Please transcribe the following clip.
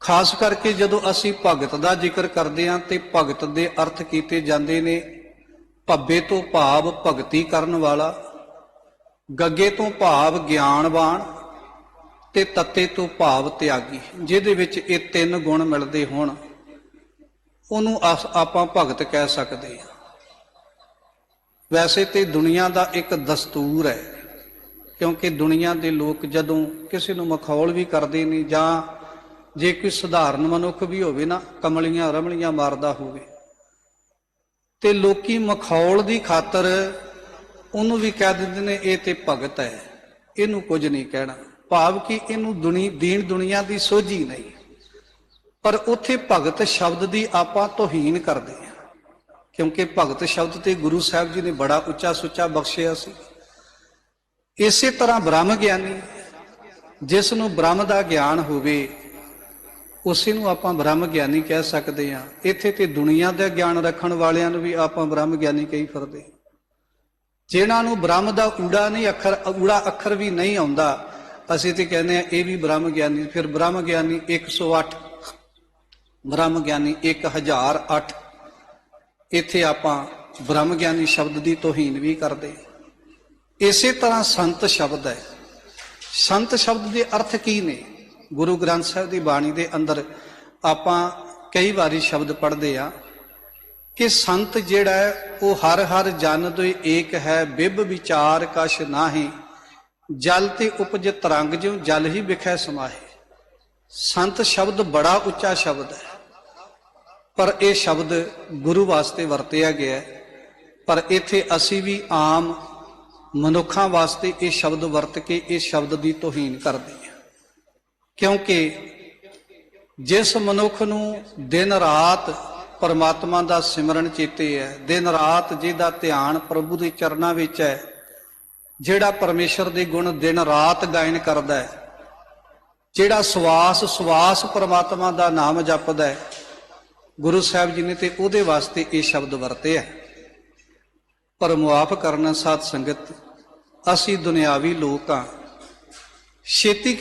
ਖਾਸ ਕਰਕੇ ਜਦੋਂ ਅਸੀਂ ਭਗਤ ਦਾ ਜ਼ਿਕਰ ਕਰਦੇ ਹਾਂ ਤੇ ਭਗਤ ਦੇ ਅਰਥ ਕੀਤੇ ਜਾਂਦੇ ਨੇ, ਭੱਬੇ ਤੋਂ ਭਾਵ ਭਗਤੀ ਕਰਨ ਵਾਲਾ, ਗੱਗੇ ਤੋਂ ਭਾਵ ਗਿਆਨਵਾਨ ਤੇ ਤੱਤੇ ਤੋਂ ਭਾਵ ਤਿਆਗੀ, ਜਿਹਦੇ ਵਿੱਚ ਇਹ ਤਿੰਨ ਗੁਣ ਮਿਲਦੇ ਹੋਣ, ਉਹਨੂੰ ਅਸ- ਆਪਾਂ ਭਗਤ ਕਹਿ ਸਕਦੇ ਹਾਂ। ਵੈਸੇ ਤੇ ਦੁਨੀਆ ਦਾ ਇੱਕ ਦਸਤੂਰ ਹੈ, ਕਿਉਂਕਿ ਦੁਨੀਆ ਦੇ ਲੋਕ ਜਦੋਂ ਕਿਸੇ ਨੂੰ ਮਖੌਲ ਵੀ ਕਰਦੇ ਨੇ ਜਾਂ ਜੇ ਕੋਈ ਸਧਾਰਨ ਮਨੁੱਖ ਵੀ ਹੋਵੇ ਨਾ, ਕਮਲੀਆਂ ਰਮਲੀਆਂ ਮਾਰਦਾ ਹੋਵੇ। ਤੇ ਲੋਕੀ ਮਖੌਲ ਦੀ ਖਾਤਰ ਉਹਨੂੰ ਵੀ ਕਹਿ ਦਿੰਦੇ ਨੇ, ਇਹ ਤੇ ਭਗਤ ਹੈ, ਇਹਨੂੰ ਕੁਝ ਨਹੀਂ ਕਹਿਣਾ। ਭਾਵ ਕਿ ਇਹਨੂੰ ਦੁਨੀ, ਦੀਨ ਦੁਨੀਆ ਦੀ ਸੋਝੀ ਨਹੀਂ। ਪਰ ਉੱਥੇ ਭਗਤ ਸ਼ਬਦ ਦੀ ਆਪਾਂ ਤੋਹੀਨ ਕਰਦੇ ਹਾਂ। ਕਿਉਂਕਿ ਭਗਤ ਸ਼ਬਦ ਤੇ ਗੁਰੂ ਸਾਹਿਬ ਜੀ ਨੇ ਬੜਾ ਉੱਚਾ ਸੁੱਚਾ ਬਖਸ਼ਿਆ ਸੀ। ਇਸੇ ਤਰ੍ਹਾਂ ਬ੍ਰਹਮ ਗਿਆਨੀ, ਜਿਸ ਨੂੰ ਬ੍ਰਹਮ ਦਾ ਗਿਆਨ ਹੋਵੇ ਉਸੇ ਨੂੰ ਆਪਾਂ ਬ੍ਰਹਮ ਗਿਆਨੀ ਕਹਿ ਸਕਦੇ ਹਾਂ। ਇੱਥੇ ਤੇ ਦੁਨੀਆ ਦਾ ਗਿਆਨ ਰੱਖਣ ਵਾਲਿਆਂ ਨੂੰ ਵੀ ਆਪਾਂ ਬ੍ਰਹਮ ਗਿਆਨੀ ਕਹੀ ਫਿਰਦੇ ਹਾਂ। ਜਿਨ੍ਹਾਂ ਨੂੰ ਬ੍ਰਹਮ ਦਾ ਊੜਾ ਨਹੀਂ ਅੱਖਰ, ਊੜਾ ਅੱਖਰ ਵੀ ਨਹੀਂ ਆਉਂਦਾ, ਅਸੀਂ ਤੇ ਕਹਿੰਦੇ ਆ ਇਹ ਵੀ ਬ੍ਰਹਮ ਗਿਆਨੀ। ਫਿਰ ਬ੍ਰਹਮ ਗਿਆਨੀ 108 ਬ੍ਰਹਮ ਗਿਆਨੀ 1008 ਇੱਥੇ ਆਪਾਂ ਬ੍ਰਹਮ ਗਿਆਨੀ ਸ਼ਬਦ ਦੀ ਤੋਹੀਨ ਵੀ ਕਰਦੇ ਇਸੇ ਤਰ੍ਹਾਂ ਸੰਤ ਸ਼ਬਦ ਹੈ। ਸੰਤ ਸ਼ਬਦ ਦੇ ਅਰਥ ਕੀ ਨੇ? ਗੁਰੂ ਗ੍ਰੰਥ ਸਾਹਿਬ ਦੀ ਬਾਣੀ ਦੇ ਅੰਦਰ ਆਪਾਂ ਕਈ ਵਾਰੀ ਸ਼ਬਦ ਪੜ੍ਹਦੇ ਆ ਕਿ ਸੰਤ ਜਿਹੜਾ ਹੈ, ਉਹ ਹਰ ਹਰ ਜਨ ਤੋਂ ਏਕ ਹੈ, ਬਿਬ ਵਿਚਾਰ ਕਛ ਨਾਹੀ, ਜਲ ਤੇ ਉਪਜ ਤਰੰਗ ਜਿਉ, ਜਲ ਹੀ ਵਿਖੈ ਸਮਾਹੇ। ਸੰਤ ਸ਼ਬਦ ਬੜਾ ਉੱਚਾ ਸ਼ਬਦ ਹੈ। ਪਰ ਇਹ ਸ਼ਬਦ ਗੁਰੂ ਵਾਸਤੇ ਵਰਤਿਆ ਗਿਆ ਹੈ। ਪਰ ਇੱਥੇ ਅਸੀਂ ਵੀ ਆਮ ਮਨੁੱਖਾਂ ਵਾਸਤੇ ਇਹ ਸ਼ਬਦ ਵਰਤ ਕੇ ਇਹ ਸ਼ਬਦ ਦੀ ਤੋਹੀਨ ਕਰਦੇ ਹਾਂ। ਕਿਉਂਕਿ ਜਿਸ ਮਨੁੱਖ ਨੂੰ ਦਿਨ ਰਾਤ ਪਰਮਾਤਮਾ ਦਾ ਸਿਮਰਨ ਚੇਤੇ ਹੈ, ਦਿਨ ਰਾਤ ਜਿਹਦਾ ਧਿਆਨ ਪ੍ਰਭੂ ਦੇ ਚਰਨਾਂ ਵਿੱਚ ਹੈ, ਜਿਹੜਾ ਪਰਮੇਸ਼ਰ ਦੇ ਗੁਣ ਦਿਨ ਰਾਤ ਗਾਇਨ ਕਰਦਾ ਹੈ, ਜਿਹੜਾ ਸਵਾਸ ਸਵਾਸ ਪਰਮਾਤਮਾ ਦਾ ਨਾਮ ਜਪਦਾ ਹੈ, ਗੁਰੂ ਸਾਹਿਬ ਜੀ ਨੇ ਤੇ ਉਹਦੇ ਵਾਸਤੇ ਇਹ ਸ਼ਬਦ ਵਰਤੇ ਹੈ। ਪਰ ਮੁਆਫ ਕਰਨਾ ਸਾਧ ਸੰਗਤ, ਅਸੀਂ ਦੁਨਿਆਵੀ ਲੋਕ ਆ ਛੇਤੀ